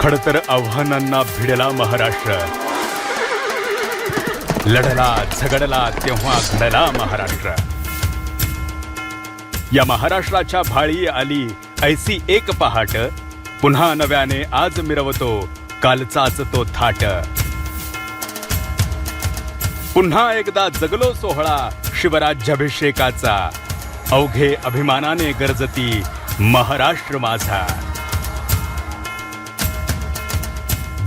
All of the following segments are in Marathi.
खडतर आव्हानांना भिडला महाराष्ट्र. लढला झगडला तेव्हा घडला महाराष्ट्र. या महाराष्ट्राच्या भाळी आली ऐसी एक पहाट. पुन्हा नव्याने आज मिरवतो कालचाच तो थाट. पुन्हा एकदा जगलो सोहळा शिवराज्याभिषेकाचा. अवघे अभिमानाने गरजती महाराष्ट्र माझा.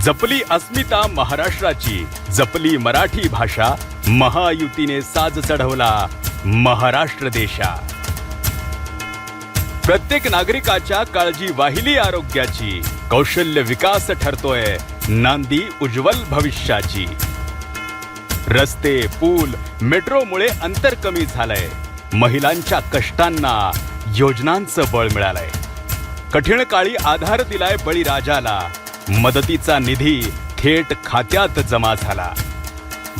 जपली अस्मिता महाराष्ट्राची जपली मराठी भाषा महायुतीने साज चढवला महाराष्ट्र देशा. प्रत्येक नागरिकाच्या काळजी वाहिली आरोग्याची कौशल्य विकास ठरतोय नांदी उज्ज्वल भविष्याची. रस्ते पूल मेट्रोमुळे अंतर कमी झालंय. महिलांच्या कष्टांना योजनांचं बळ मिळालंय. कठीण काळी आधार दिलाय बळीराजाला. मदतीचा निधी थेट खात्यात जमा झाला.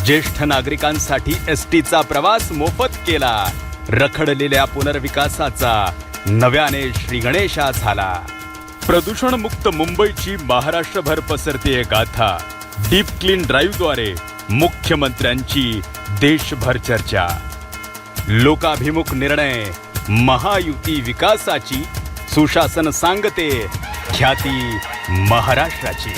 ज्येष्ठ नागरिकांसाठी एस टीचा प्रवास मोफत केला. रखडलेल्या पुनर्विकासाचा नव्याने श्रीगणेशा झाला. प्रदूषणमुक्त मुंबईची महाराष्ट्रभर पसरतीय गाथा. डीप क्लीन ड्राईव्हद्वारे मुख्यमंत्र्यांची देशभर चर्चा. लोकाभिमुख निर्णय महायुती विकासाची सुशासन सांगते ख्याती महाराष्ट्राची.